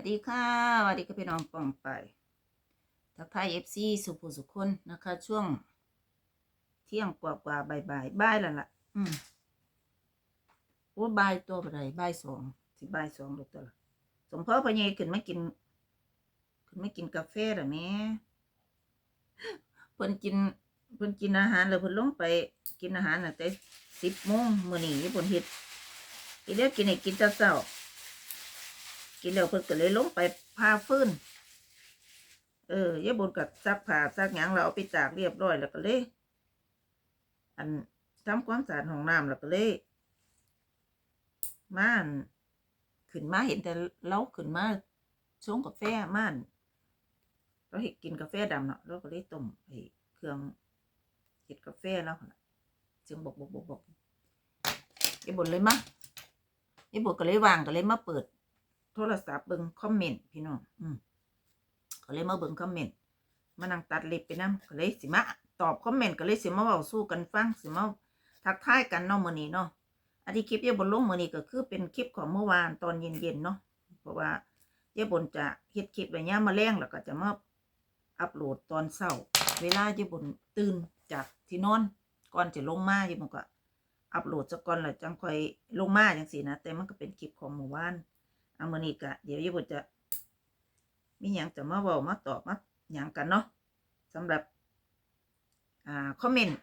วัสดีค่ะสวัสดีค่ะพี่น้องปองไปทักทายเอฟซีสุภูสุคนนะคะ ช่วง เที่ยงกว่ากว่าบ่ายบ่ายบ่ายแล้วล่ะ อืมโอ้บ่ายตัวบ่ได้บ่ายสองสิบ่ายสองหรือตัวละสมพ่อพอใหญขึ้นมากิน ขึ้นมากินกาแฟหรอแม่เพิ่นกินเพิ่นกินอาหารแล้วเพิ่นลงไปกินอาหารน่ะแต่สิบโมงมื้อนี้ญี่ปุ่นเฮ็ดอีเดียวกินให้กินแต่เช้า กินแล้วเพิ่นก็เลยลงไปพาฟื้นเออยายบนกับซักผ้าซักหยังเราเอาไปตากเรียบร้อยแล้วก็เลยอันทำความสะอาดห้องน้ำแล้วก็เลยม่านขึ้นมาเห็นแต่เราขึ้นมาชงกาแฟม่านเราเห็นกินกาแฟดำเนาะเราก็เลยต้มไอ้เครื่องเห็ดกาแฟแล้วจึงบอกบอกบอกบอกยายบนเลยมายายบนก็เลยวางก็เลยมาเปิด ทรศัพท์เบิ่งคอมเมนต์พี่น้องอืมก็เลยมาเบิ่งคอมเมนต์มานั่งตัดเล็บไปนำก็เลยสิมาตอบคอมเมนต์ก็เลยสิมาเว้าสู้กันฟังสิมาทักทายกันเนาะมื้อนี้เนาะอันที่คลิปเย่บนลงมื้อนี้ก็คือเป็นคลิปของเมื่อวานตอนเย็นๆเนาะเพราะว่าเย่บนจะเฮ็ดคลิปไว้ยามมาแรงแล้วก็จะมาอัปโหลดตอนเช้าเวลาเย่บนตื่นจากที่นอนก่อนจะลงมาเย่บนก็อัปโหลดซะก่อนแล้วจังค่อยลงมาจังซี่นะแต่มันก็เป็นคลิปของเมื่อวาน เอามือนี้กะเดี๋ยวยี่บุจะ มีหยังจะมาเว้ามาตอบมาหยังกันเนาะสำหรับอ่าคอมเมนต์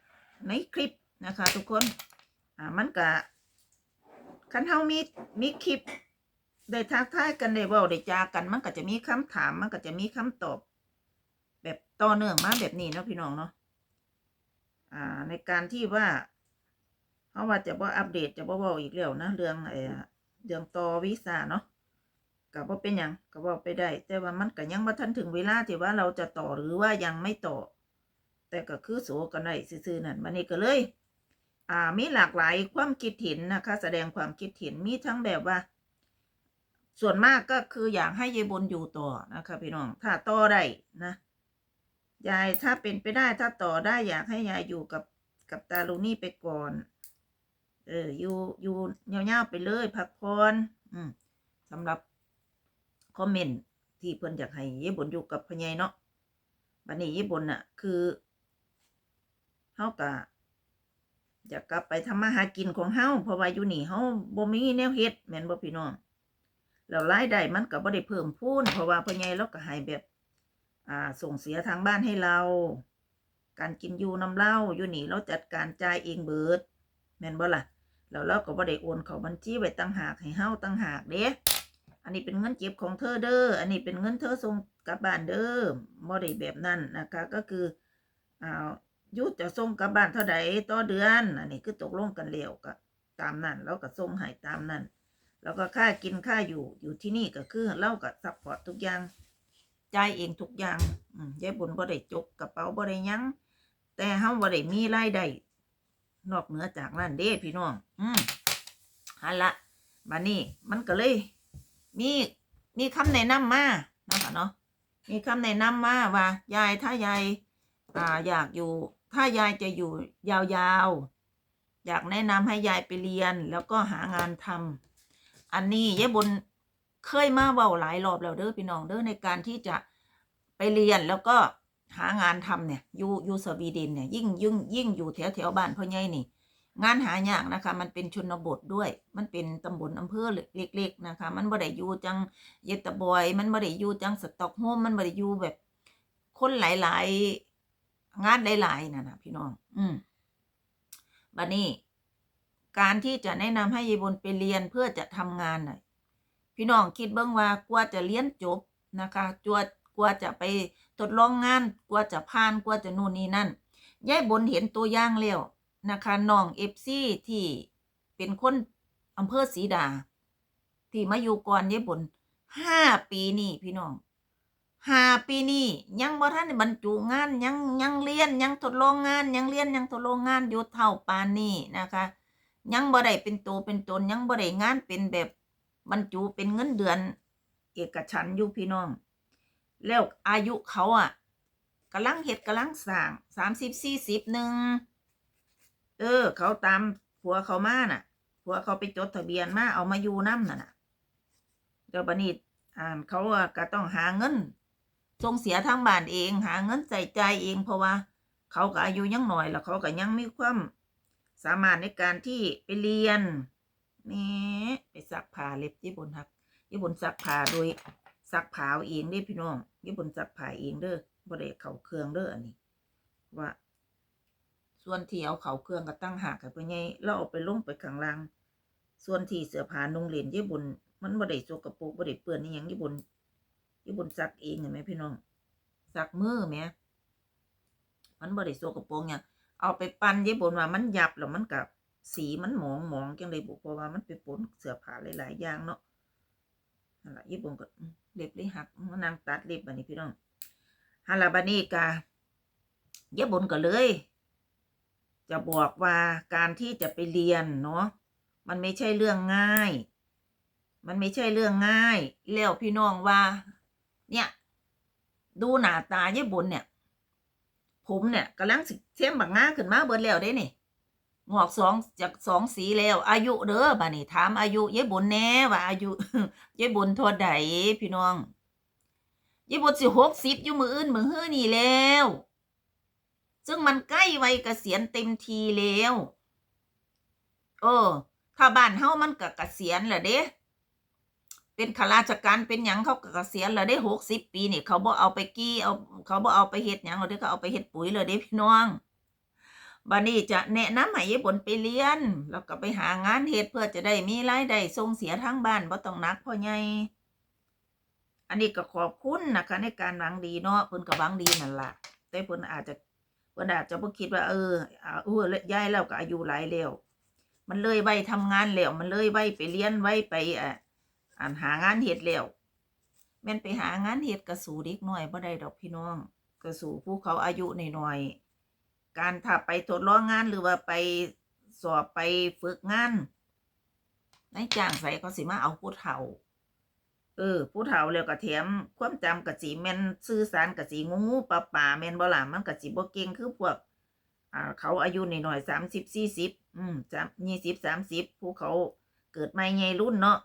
ในคลิปนะคะ ทุกคนอ่ามันกะคันเฮามีมีคลิปได้ทักทายกันได้เว้าได้จากัน มันก็จะมีคำถามมันก็จะมีคำตอบ แบบต่อเนื่องมาแบบนี้เนาะพี่น้องเนาะอ่า ในการที่ว่าเพราะว่าจะบ่อัปเดตจะบ่เว้าอีกแล้วนะ เรื่องไอ้เรื่องต่อวีซ่าเนาะ ก็บ่เป็นหยังก็บอกไปได้ แต่ว่ามันก็ยังบ่ทันถึงเวลาที่ว่าเราจะต่อหรือว่ายังไม่ต่อ แต่ก็คือโสกันได้ซื่อๆนั่นมันนี่ก็เลย อ่ามีหลากหลายความคิดเห็นนะคะ แสดงความคิดเห็นมีทั้งแบบว่า ส่วนมากก็คืออยากให้ยายบนอยู่ต่อนะคะพี่น้องถ้าต่อได้นะยายถ้าเป็นไปได้ถ้าต่อได้อยากให้ยายอยู่กับกับตาลูนี่ไปก่อน เอออยู่อยู่ยาๆไปเลยพักผ่อนอืมสำหรับ คอมเมนต์ที่เพิ่นอยากให้เย่บนอยู่กับพญายเนาะบัดนี้เย่บนน่ะ คือเฮากะอยากกลับไปทำมาหากินของเฮาเพราะว่าอยู่นี่เฮาบ่มีแนวเฮ็ดแม่นบ่พี่น้องแล้วรายได้มันก็บ่ได้เพิ่มพูนเพราะว่าพญายเราก็ให้แบบ อ่า ส่งเสียทางบ้านให้เรา การกินอยู่น้ำเล้าอยู่นี่เราจัดการจ่ายเองเบิดแม่นบ่ล่ะแล้วเราก็บ่ได้โอนเข้าบัญชีไว้ต่างหากให้เฮาต่างหากเด้ อันนี้เป็นเงินเก็บของเธอเด้อ อันนี้เป็นเงินเธอส่งกลับบ้านเด้อบ่ได้แบบนั้นนะคะ ก็คืออ่ายุจะส่งกลับบ้านเท่าใดต่อเดือน อันนี้คือตกลงกันแล้วก็ตามนั้น แล้วก็ส่งให้ตามนั้น แล้วก็ค่ากินค่าอยู่อยู่ที่นี่ก็คือเราก็ซัพพอร์ตทุกอย่างจ่ายเองทุกอย่างอืมยายบุญบ่ได้จกกระเป๋าบ่ได้ยังแต่เฮาบ่ได้มีรายได้นอกเหนือจากนั้นเด้พี่น้อง อืมหันละบัดนี้มันก็เลย มีมีคำแนะนำมาเนาะค่ะเนาะมีคำแนะนำมาว่ายายถ้ายายอ่าอยากอยู่ ถ้ายายจะอยู่ยาวๆ อยากแนะนำให้ยายไปเรียนแล้วก็หางานทำอันนี้ยายบนเคยมาเว้าหลายรอบแล้วเด้อพี่น้องเด้อในการที่จะไปเรียนแล้วก็หางานทำเนี่ยอยู่อยู่สวีเดนเนี่ยยิ่งยิ่งยิ่งอยู่แถวแถวบ้านพ่อใหญ่นี่ งานหายากนะคะ มันเป็นชนบทด้วย มันเป็นตำบลอำเภอเล็ก ๆ นะคะ มันบ่ได้อยู่จังเยตาบอย มันบ่ได้อยู่จังสต็อกโฮมมันบ่ได้อยู่แบบ คนหลายๆ งานหลายๆนั่นนะพี่น้อง อืมบัดนี้การที่จะแนะนำให้ยายบนไปเรียนเพื่อจะทำงานน่ะพี่น้องคิดเบิ่งว่ากว่าจะเรียนจบนะคะจวดกว่าจะไปทดลองงานกว่าจะผ่านกว่าจะนู่นนี่นั่นยายบนเห็นตัวอย่างแล้ว นะคะน้องเอฟซีที่เป็นคนอำเภอศรีดา ที่มาอยู่ก่อนยายบนห้าปีนี่พี่น้องห้าปีนี่ยังบ่ทันบรรจุงานยังยังเรียนยังทดลองงานยังเรียนยังทดลองงานอยู่เท่าปานนี้นะคะ ยังบ่ได้เป็นตัวเป็นตนยังบ่ได้งานเป็นแบบบรรจุเป็นเงินเดือน เอกฉันอยู่พี่น้อง แล้วอายุเขาอะกำลังเฮ็ดกำลังสร้างสามสิบสี่สิบหนึ่ง เออ เขาตามผัวเขามาน่ะผัวเขาไปจดทะเบียนมาเอามาอยู่น้ำน่ะน่ะเดี๋ยวบันนี้อ่านเขาว่าก็ต้องหาเงินส่งเสียทางบ้านเอง หาเงินใส่ใจเองเพราะว่า เขาก็อายุยังหน่อยแล้วเขาก็ยังมีความสามารถในการที่ไปเรียนนี่ไปซักผ้าเล็บญี่ปุ่นครับญี่ปุ่นซักผ้าโดยซักผ้าเองเด้พี่น้องญี่ปุ่นซักผ้าเองเด้อบ่ได้เขาเครื่องเด้ออันนี้ว่า ส่วนที่เอาเขาเครื่องก็ตั้งหากให้พ่อใหญ่เราเอาไปลงไปข้างล่าง ส่วนที่เสื้อผ้านุ่งเล่นญี่ปุ่นมันบ่ได้สกปรกบ่ได้เปื้อนอีหยังญี่ปุ่นญี่ปุ่นซักเองเห็นไหมพี่น้องซักมือแหมมันบ่ได้สกปรกเนี่ยงเอาไปปั้นญี่ปุ่นว่ามันหยับแล้วมันกับสีมันหมองหมองจังเลยบุเพราะว่ามันไปปนเสื้อผ้าหลายๆอย่างเนาะนั่นล่ะญี่ปุ่นก็เล็บเลยหักมานางตัดเล็บบัดนี้พี่น้องฮัลลาบานี่กาญี่ปุ่นก็เลย จะบอกว่าการที่จะไปเรียนเนาะมันไม่ใช่เรื่องง่าย มันไม่ใช่เรื่องง่าย แล้วพี่น้องว่า เนี่ย ดูหน้าตาญี่ปุ่นเนี่ย ผมเนี่ยกำลังสิเทียมบักง่าขึ้นมาเบิดแล้วได้นี่งอกสองจากสองสีแล้ว อายุเด้อบ่านี่ถามอายุญี่ปุ่นแน่ว่าอายุญี่ปุ่นท่าใดพี่น้องญี่ปุ่นสิหกสิบอยู่มืออื่นมือฮื้อนี่แล้ว ซึ่งมันใกล้วัยเกษียณเต็มทีแล้วเออถ้าบ้านเฮามันก็เกษียณแหละเด้เป็นข้าราชการเป็นหยังเขาก็เกษียณแล้วได้หกสิบปีนี่เขาบ่เอาไปกี้เอาเขาบ่เอาไปเฮ็ดหยังเอาเด้เขาเอาไปเฮ็ดปุ๋ยเลยเด้พี่น้องบัดนี้จะแนะนำให้ญี่ปุ่นไปเรียน แล้วก็ไปหางานเฮ็ดเพื่อจะได้มีรายได้ส่งเสียทางบ้านบ่ต้องหนักพ่อใหญ่อันนี้ก็ขอบคุณนะคะในการหวังดีเนาะเพิ่นก็หวังดีนั่นล่ะแต่เพิ่นอาจจะ เพิ่นอาจจะบ่คิดว่า เอออ่าเออยายแล้วก็อายุหลายแล้วมันเลยไว้ทำงานแล้วมันเลยไว้ไปเรียนไว้ไปอะอ่านหางานเฮ็ดแล้วแม่นไปหางานเฮ็ดกระสูเด็กน้อยบ่ได้ดอกพี่น้องกระสูผู้เขาอายุน้อยๆการถ้าไปทดลองงานหรือว่าไปสอบไปฝึกงานนายจ้างใส่เขาสิมาเอาผู้เฒ่า เออ ผู้เฒ่าแล้วก็แถมความจำกะสิแม่นสื่อสารกะสิงูงูปลาป่าแม่นบ่ล่ะมันกะสิบ่เก่งคือพวก อ่า เขาอายุน้อยๆสามสิบสี่สิบอืมสามยี่สิบสามสิบผู้เขาเกิดใหม่ใหญ่รุ่นเนาะ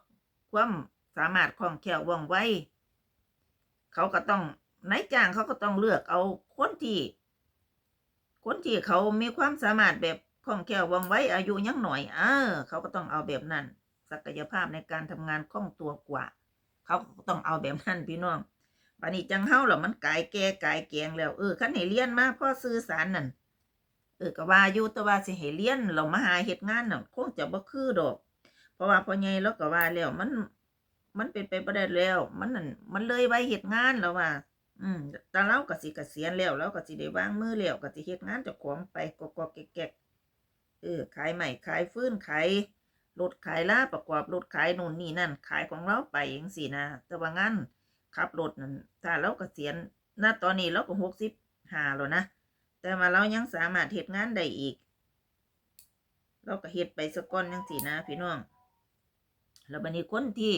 ความสามารถคล่องแคล่วว่องไวเขาก็ต้องนายจ้างเขาก็ต้องเลือกเอาคนที่ คนที่เขามีความสามารถแบบคล่องแคล่วว่องไวอายุยังหน่อยเออเขาก็ต้องเอาแบบนั้นศักยภาพในการทำงานคล่องตัวกว่า เขาต้องเอาแบบนั้นพี่น้องปานี้จังเฮาแล้วมันกายแก่กายแกงแล้วเออคันให้เรียนมาพ่อสื่อสารนั่นเออก็ว่าอยู่แต่ว่าสิให้เรียนเรามาหาเฮ็ดงานน่ะคงจะบ่คือดอก เพราะว่าพ่อใหญ่เราก็ว่าแล้วมัน มันเป็นไปบ่ได้แล้ว มันนั่นมันเลยไว้เฮ็ดงานแล้วว่า อืมแต่เราก็สิเกษียณแล้วเราก็สิได้วางมือแล้วก็สิเฮ็ดงานจ้าของไปกอกๆแกกๆเออขายใหม่ขายฟื้นขาย รถขายล่าประกอบรถขายนู่นนี่นั่น ขายของเราไปจังซี่นะแต่ว่างานขับรถนั่นถ้าเราเกษียณณตอนนี้เราก็65แล้วนะแต่ว่าเรายังสามารถเฮ็ดงานได้อีก เราก็เฮ็ดไปสก่อนจังซี่นะพี่น้องแล้วบัดนี้คนที่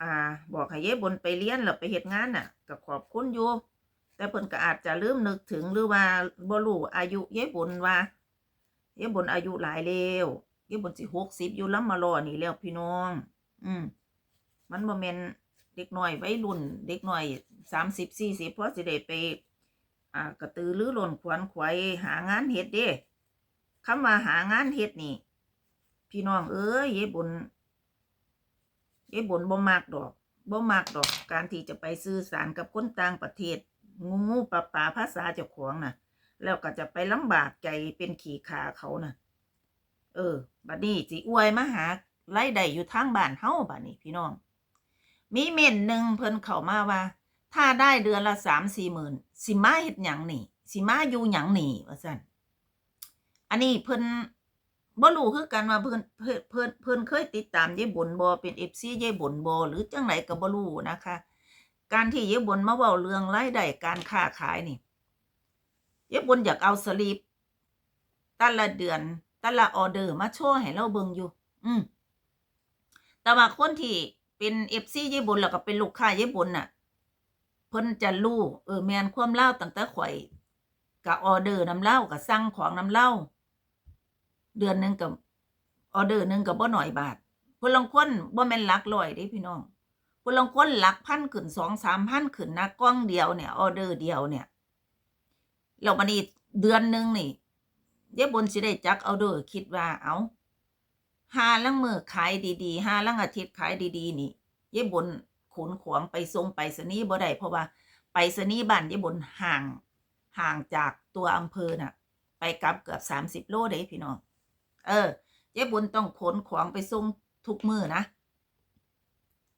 อ่า บอกให้ยายบนไปเรียนแล้วไปเฮ็ดงานน่ะก็ขอบคุณอยู่แต่เพิ่นก็อาจจะลืมนึกถึงหรือว่าบ่รู้อายุเยายบนว่ายายบนอายุหลายแล้ว ยายบนสิ60อยู่ล้ำมารอนี่แล้วพี่น้อง อืมมันบ่แม่นเด็กหน้อยไวัยรุ่น เด็กหน้อย30 40พอสิได้ไป อ่ากระตือรือร้นขวนขวายหางานเฮ็ดเด้คำว่าหางานเฮ็ดนี่ พี่น้องเอ้ยยายบุญยายบุญบ่มักดอกบ่มักดอกการที่จะไปสื่อสารกับคนต่างประเทศ งูงูปลาปลาภาษาเจ้าของน่ะ แล้วก็จะไปลำบากใจเป็นขี่ขาเขาน่ะ เออ บัดนี้สิอวยมาหารายได้อยู่ทางบ้านเฮาบัดนี้พี่น้อง มีเม่นหนึ่งเพิ่นเข้ามาว่า ถ้าได้เดือนละสามสี่หมื่นสิมาเฮ็ดหยังนี่สิมาอยู่หยังนี่ว่าซั่นอันนี้เพิ่นบ่รู้คือกันว่าเพิ่นเพิ่นเพิ่นเพิ่นเคยติดตามยายบุญบ่เป็น FC ยายบุญบ่หรือจังไดก็บ่รู้นะคะ การที่ยายบุญมาเว้าเรื่องรายได้การค้าขายนี่ยายบุญอยากเอาสลิปแต่ละเดือน แต่ละออเดอร์มาโชว์ให้เราเบิ่งอยู่ อืมแต่ว่าคนที่เป็น FC ยายบุญแล้วก็เป็นลูกค้ายายบุญน่ะ เพิ่นจะรู้เออแมนความเล่าตั้งแต่ข่อยกับออเดอร์น้ำเล่ากับสั่งของน้ำเล่าเดือนหนึ่งกับออเดอร์หนึ่งกับบ่หน่อยบาทเพิ่นลางคนบ่แม่นหลักร้อยเด้พี่น้องคนลางคนหลักพันขึ้นสองสามพันขึ้นนะกล้องเดียวเนี่ยออเดอร์เดียวเนี่ยเราบันนี้เดือนหนึ่งนี่ เดี๋ยวบนสิได้จักเอาเดอคิดว่าเอาหาลังมือขายดีๆหาลังอาทิตย์ขายดีๆ นี่ เย่บนขนขวางไปทรงไปสนีบ่ได้เพราะว่า ไปสนีบ้านเย่บนห่าง ห่างจากตัวอำเภอน่ะ ไปกลับเกือบสามสิบโลเด้พี่น้องเออ เย่บนต้องขนของไปส่งทุกมือนะ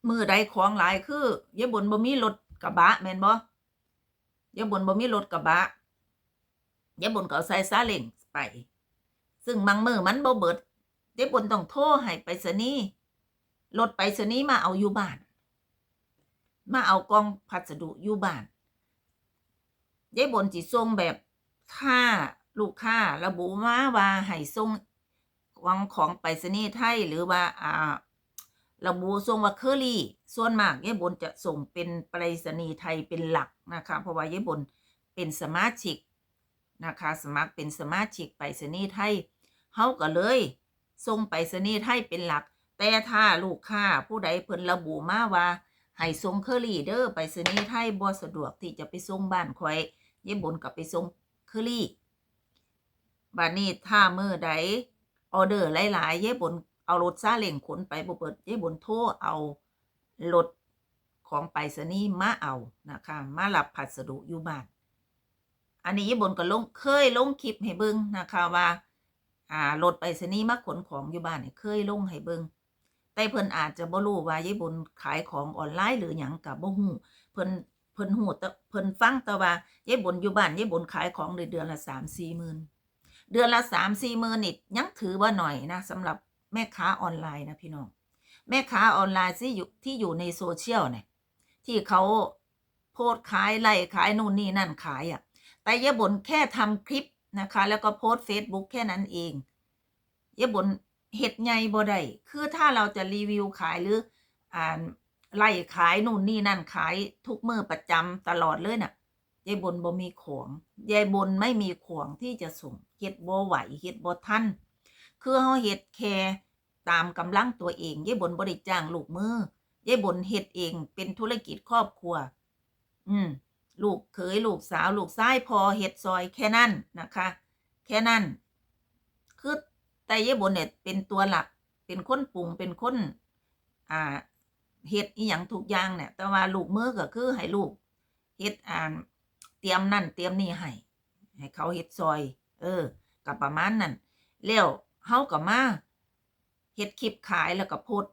มือใดของหลายคือเย่บนบ่มีรถกระบะแม่นบ่เย่บนบ่มีรถกระบะเย่บนก็ใส่ซาเล้ง ไป ซึ่งบางมือมันบ่เบิดเย่บนต้องโทรให้ไปสนีรถไปสนีมาเอาอยู่บ้าน มาเอากล่องพัสดุอยู่บ้านเย่บนสิส่งแบบถ้าลูกค้าระบุมาว่าให้ส่งวางของไปรษณีไทยหรือว่าอ่าระบุส่งว่าเคอรี่ ส่วนมากยายบนจะส่งเป็นไปรษณีย์ไทยเป็นหลักนะคะ เพราะว่ายายบนเป็นสมาชิก นะคะ สมัครเป็นสมาชิกไปรษณีย์ไทยเฮาก็เลยส่งไปรษณีย์ไทยเป็นหลัก แต่ถ้าลูกค้าผู้ใดเพิ่นระบุมาว่าให้ส่งเคอรี่เด้อไปรษณีย์ไทยบ่สะดวกที่จะไปส่งบ้านข่อยยายบนก็ไปส่งเคอรี่บัดนี้ถ้ามื้อใดออเดอร์หลายๆยายบนเอารถซาเล้งขนไปบ่เปิดยายบนโทรเอารถของไปรษณีย์มาเอานะคะมารับพัสดุอยู่บ้าน อันนี้ยายบนก็ลงเคยลงคลิปให้เบิ่งนะคะว่าอ่ารถไปรษณีมาขนของอยู่บ้านเนี่ยเคยลงให้เบิ่งแต่เพิ่นอาจจะบ่รู้ว่ายายบนขายของออนไลน์หรือหยังก็บ่ฮู้เพิ่นเพิ่นฮู้แต่เพิ่นฟังแต่ว่ายายบนอยู่บ้านยายบนขายของเดือนละ3-4หมื่นเดือนละ3-4หมื่นนี่ยังถือว่าหน่อยนะสำหรับแม่ค้าออนไลน์นะพี่น้อง แม่ค้าออนไลน์ที่อยู่ที่อยู่ในโซเชียลเนี่ยที่เขาโพสขายไล่ขายนู่นนี่นั่นขายอะ่ะ แต่ยะบนแค่ทำคลิปนะคะ แล้วก็โพสเฟซบุ๊กแค่นั้นเองยะบนเห็ดใหญ่บ่ได้คือถ้าเราจะรีวิวขายหรืออ่าไล่ขายนู่นนี่นั่นขายทุกมือประจำตลอดเลยน่ะยายบนบ่มีของยายบนไม่มีของที่จะส่งเฮ็ดบ่ไหวเฮ็ดบ่ทันคือเฮาเฮ็ดแค่ตามกำลังตัวเองยายบนบ่ได้จ้างลูกมือยายบนเฮ็ดเองเป็นธุรกิจครอบครัว อืม ลูกเขยลูกสาวลูกชายพอเฮ็ดซอยแค่นั้นนะคะ แค่นั้น คือแต่ยายบนเนี่ยเป็นตัวหลักเป็นคนปรุงเป็นคนอ่าเฮ็ดอีหยังทุกอย่างเนี่ย แต่ว่าลูกมือก็คือให้ลูกเฮ็ดอ่านเตรียมนั่นเตรียมนี่ให้ให้เขาเฮ็ดซอย เออกับประมาณนั้นแล้วเฮาก็มาเฮ็ดคลิปขายแล้วก็โพส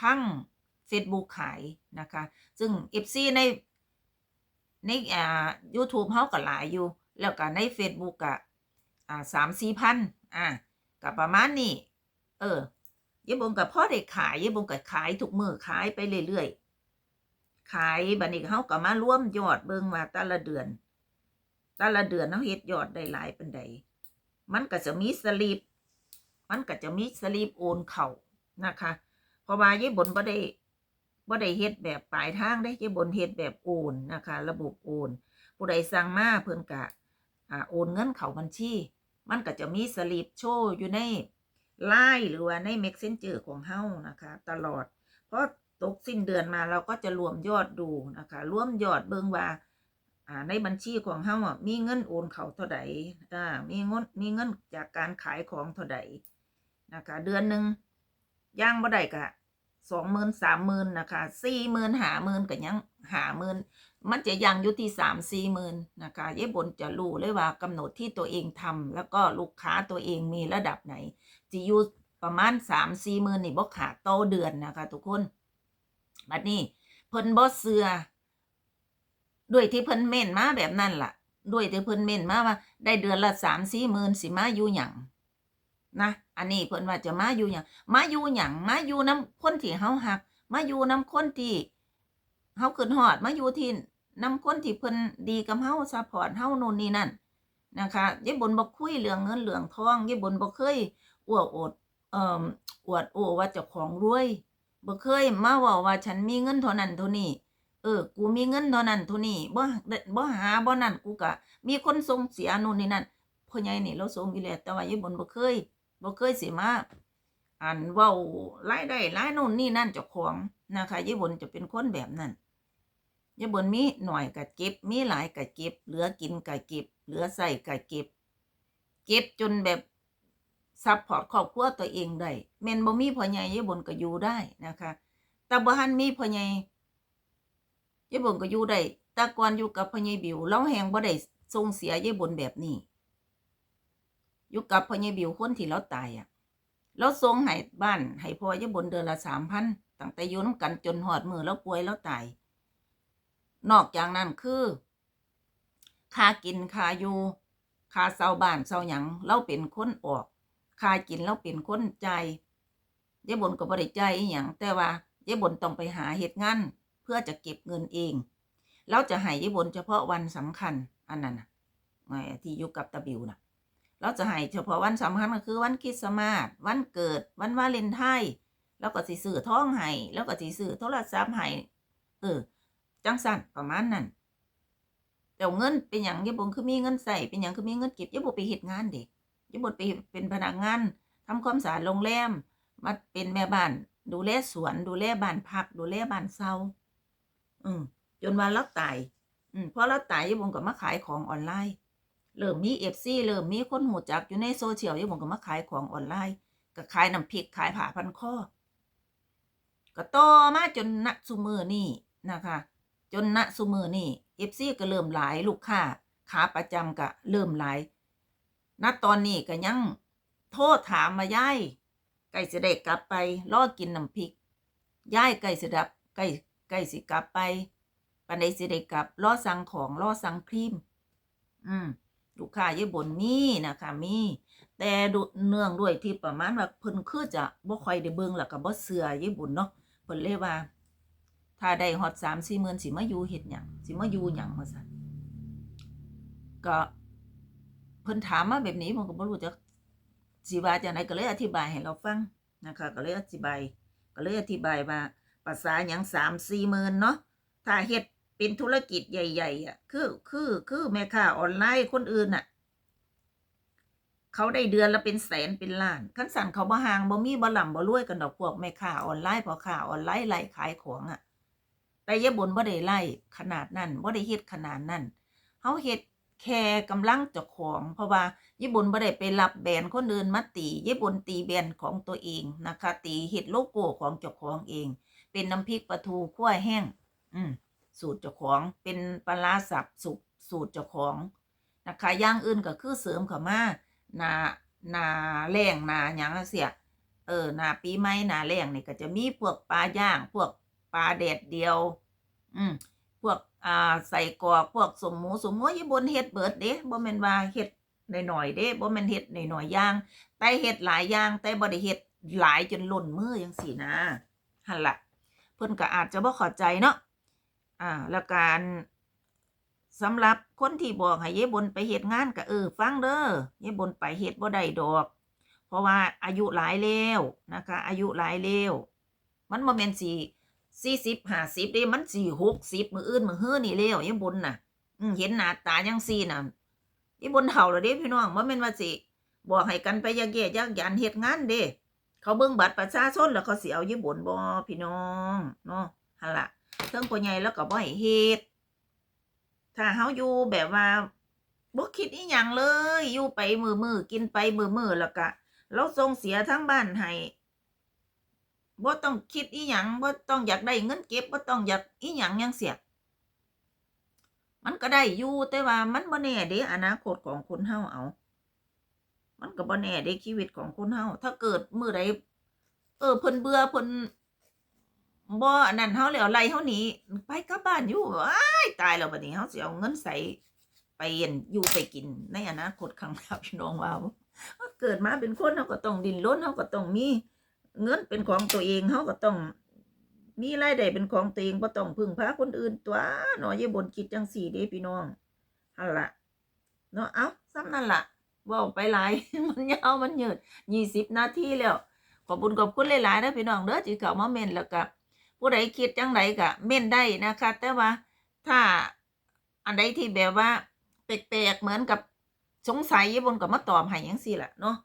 ทั้ง Facebook ขายนะคะ ซึ่ง FC ใน ในอ่า YouTube เฮาก็หลายอยู่ แล้วก็ใน Facebook ก็อ่า3-4,000อ่าก็ประมาณนี้ เออยายบงกับพ่อได้ขายยายบงก็ขายทุกมือขายไปเรื่อยๆ ขายบัดนี้เฮาก็มาร่วมยอดเบิ่งว่าแต่ละเดือน แต่ละเดือนเฮาเฮ็ดยอดได้หลายปานใดมันก็จะมีสลิป มันก็จะมีสลิปโอนเข้านะคะ เพราะว่ายายบนบ่ได้ บ่ได้เฮ็ดแบบปลายทางได้ยายบนเฮ็ดแบบโอนนะคะ ระบบโอนผู้ใดสั่งมาเพิ่นก็อ่าโอนเงินเข้าบัญชี มันก็จะมีสลิปโชว์อยู่ในไลน์หรือว่าใน Messenger ของเฮานะคะ ตลอด เพราะตกสิ้นเดือนมาเราก็จะรวมยอดดูนะคะ รวมยอดเบิ่งว่าอ่าในบัญชีของเฮาอะมีเงินโอนเข้าเท่าใดอ่ามีเงินมีเงินจากการขายของเท่าใดนะคะ เดือนหนึ่งย่างบ่ได้กะ สองหมื่นสามหมื่นนะคะสี่หมื่นหาหมื่นก็ยังหาหมื่นมันจะยังอยู่ที่สามสี่หมื่นนะคะเย้บนจะรู้เลยว่ากำหนดที่ตัวเองทำแล้วก็ลูกค้าตัวเองมีระดับไหนจะอยู่ประมาณสามสี่หมื่นนี่บ่ขาดต่อเดือนนะคะทุกคนบัดนี้เพิ่นบ่เสือด้วยที่เพิ่นเม่นมาแบบนั้นล่ะ ด้วยที่เพิ่นเม่นมาว่า ได้เดือนละสามสี่หมื่นสิมาอยู่หยังนะ อันนี้เพิ่นว่าจะมาอยู่หยังมาอยู่หยังมาอยู่น้ำคนที่เฮาหัก มาอยู่น้ำคนที่เฮาขึ้นฮอดมาอยู่ที่น้ำคนที่เพิ่นดีกับเฮาซัพพอร์ตเฮาโน่นนี่นั่นนะคะยายบนบ่คุยเรื่องเงินเรื่องทองยายบนบ่เคยอวดอดเอ่ออวดโอว่าเจ้าของรวยบ่เคยมาว้าว่าฉันมีเงินเท่านั้นเท่านี้เออ กูมีเงินเท่านั้นเท่านี้บ่บ่หาบ่นั่นกูก็มีคนส่งเสียนู่นนี่นั่นพ่อใหญ่นี่เราส่งอยู่แล้วแต่ว่ายายบนบ่เคย บ่เคยสิมาอันเว้ารายได้รายโน่นนี่นั่นเจ้าของนะคะยายบนจะเป็นคนแบบนั้นยายบนมีหน่อยก็เก็บ มีหลายก็เก็บ เหลือกินก็เก็บ เหลือใส่ก็เก็บ เก็บจนแบบซัพพอร์ตครอบครัวตัวเองได้แม่นบ่มีพ่อใหญ่ยายบนก็อยู่ได้นะคะแต่บ่ทันมีพ่อใหญ่ยายบนก็อยู่ได้แต่ก่อนอยู่กับพ่อใหญ่บิวเราแฮงบ่ได้ส่งเสียยายบนแบบนี้ อยู่กับพ่อใหญ่บิวคนที่เราตายอะเราส่งให้บ้านให้พ่อยายบนเดือนละสามพันตั้งแต่อยู่น้ำกันจนหอดมือแล้วป่วยแล้วตาย นอกจากนั้นคือค่ากินค่าอยู่ค่าเสาบ้านเสาหยังเราเป็นคนออกค่ากินเราเป็นคนใจายยายบนก็บริใจอหย่างแต่ว่ายายบนต้องไปหาเหตุงานเพื่อจะเก็บเงินเองเราจะให้ยายบนเฉพาะวันสำคัญอันนั้นนะไอ้ที่อยู่กับตาบิวนะ เราจะให้เฉพาะวันสำคัญก็คือวันคริสต์มาสวันเกิดวันวาเลนไทน์แล้วก็สิซื้อท้องให้แล้วก็สิซื้อโทรศัพท์ให้เออ จังสั่นประมาณนั้นแต่เงินเป็นอย่างยี่บงคือมีเงินใส่เป็นอย่างคือมีเงินเก็บยี่บงไปเฮ็ดงานเด็กยี่บงไปเป็นพนักงานทำความสะอาดโรงแรมมาเป็นแม่บ้าน ดูแลสวน ดูแลบ้านพัก ดูแลบ้านเซาอืมจนวันเราตาย อืมพอเราตายยี่บงก็มาขายของออนไลน์ เริ่มมีเอฟซีเริ่มมีคนหูจักอยู่ในโซเชียลที่ผมก็มาขายของออนไลน์ ก็ขายน้ำพริกขายผ้าพันคอก็ต่อมาจนณสุมือนี่นะคะ จนณสุมือนี่เอฟซีก็เริ่มหลายลูกค้าขาประจำก็เริ่มหลายณตอนนี้ก็ยังโทษถามมาย่ายไก่เสิได้กลับไปรอกินน้ำพริกย่ายไก่เสดับไก่ไก่สิกลับไปปันใดสิได้กลับรอสั่งของรอสั่งครีม อืม ลูกค้าญี่ปุ่นมีนะคะมีแต่ดูเนื่องด้วยที่ประมาณว่าเพิ่นคือจะบ่ค่อยได้เบิ่งแล้วก็บ่เชื่อญี่บุนเนาะเพิ่นเลยว่า ถ้าได้ฮอด3 4หมื่นสิมาอยู่เฮ็ดหยังสิมาอยู่หยังว่าซั่นก็เพิ่นถามมาแบบนี้ผมก็บ่รู้จักสิว่าจังไดก็เลยอธิบายให้เราฟังนะคะ ก็เลยอธิบาย ก็เลยอธิบายว่าภาษาหยัง3 4หมื่นเนาะถ้าเฮ็ด เป็นธุรกิจใหญ่ๆอะคือคือคือแม่ค้าออนไลน์คนอื่นอะ เขาได้เดือนละเป็นแสนเป็นล้านขั้นสั่นเขาบ่ห่างบ่มีบ่หล่ำบ่รวยกันดอกพวกแม่ค้าออนไลน์พอค้าออนไลน์ไล่ขายของอะ แต่ยายบนบ่ได้ไล่ขนาดนั้นบ่ได้เฮ็ดขนาดนั้นเฮาเฮ็ดแค่กำลังเจ้าของ เพราะว่าญี่ปุ่นบ่ได้ไปรับแบรนด์คนอื่นมาตีญี่ปุ่นตีแบรนด์ของตัวเองนะคะ ตีเฮ็ดโลโก้ของเจ้าของเอง เป็นน้ำพริกปลาทูคั่วแห้ง อืม สูตรเจ้าของเป็นปลาสับสุกสูตรเจ้าของนะคะย่างอื่นก็คือเสริมเข้ามาหนาหนาแรงหนาหยังเสียเออหนาปีใหม่หนาแรงนี่ก็จะมีพวกปลาย่าง พวกปลาแดดเดียว อืมพวกอ่าใส่กอกพวกสมหมูสมหมูญี่ปุ่นเฮ็ดเบิดเด้บ่แม่นว่าเฮ็ดหน่อยๆเด้บ่แม่นเฮ็ดหน่อยๆอย่าง แต่เฮ็ดหลายอย่าง แต่บ่ได้เฮ็ดหลายจนล้นมือจังซี่นะหั่นล่ะเพิ่นก็อาจจะบ่เข้าใจเนาะ อ่าแล้วการสำหรับคนที่บอกให้เยบนไปเหตุงานก็เออฟังเด้อเยบนไปเหตุบ่ได้ดอก เพราะว่าอายุหลายแล้วนะคะ อายุหลายแล้วมันบ่แม่นสี่สี่สิบห้าสิบเด้มันสี่หกสิบมืออื่นมือเฮือนี่แล้วเยบนน่ะเห็นหน้าตาจังซี่น่ะเยบนเฒ่าแล้วเด้พี่น้องบ่แม่นว่าสิบอกให้กันไปยักแย่ยักยันเหตุงานเด้เขาเบิ่งบัตรประชาชนแล้วเขาเสิเอาเยบนบ่พี่น้องเนาะหั่นล่ะ เทิงพ่อใหญ่แล้วก็บ่ให้เฮ็ดถ้าเฮาอยู่แบบว่าบ่คิดอีหยังเลย อยู่ไปมือๆกินไปมือๆแล้วก็เราส่งเสียทั้งบ้านให้บ่ต้องคิดอีหยังบ่ต้องอยากได้เงินเก็บบ่ต้องอยากอีหยังยังเสียมันก็ได้อยู่แต่ว่ามันบ่แน่เด้อนาคตของคนเฮาเอา มันก็บ่แน่เด้ชีวิตของคนเฮาถ้าเกิดมื้อใดเออเพิ่นเบื่อเพิ่น บ่อันนั้นเฮาแล้วไล่เฮาหนีไปกลับบ้านอยู่อ้ายตายแล้วบัดนี้เฮาสิเอาเงินใส่ไปเย็นอยู่ไปกินในอนาคตข้างหน้าพี่น้องว่าเกิดมาเป็นคนเฮาก็ต้องดิ้นรนเฮาก็ต้องมีเงินเป็นของตัวเองเฮาก็ต้อง มีรายได้เป็นของตัวเองบ่ต้องพึ่งพาคนอื่นตัวเนาะอย่าบ่นคิดจังซี่เด้พี่น้องหั่นล่ะเนาะเอ้าซ้ำนั่นล่ะว้าไปหลายมันยาวมันยืด20นาทีแล้วขอบคุญขอบคุณหลายๆนะพี่น้องเด้อที่เข้ามาเมนแล้วก็ ผู้ใดคิดจังไดก็เม่นได้นะคะ แต่ว่าถ้าอันใดที่แบบว่าแปลกๆเหมือนกับสงสัยญี่ปุ่นก็มาตอบให้จังซี่แหละเนาะ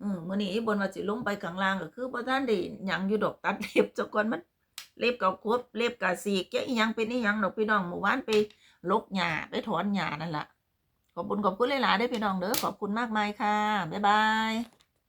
อืมมื้อนี้อีบนว่าสิลงไปข้างล่างก็คือบ่ทันได้หยังอยู่ดอกตัดเล็บซะก่อนมันเล็บก็ครบเล็บก็สีกแกอีหยังเป็นอีหยังดอกพี่น้องเมื่อวานไปลกหญ้าไปถอนหญ้านั่นล่ะขอบคุณขอบคุณหลายๆเด้พี่น้องเด้อขอบคุณมากมายค่ะบ๊ายบาย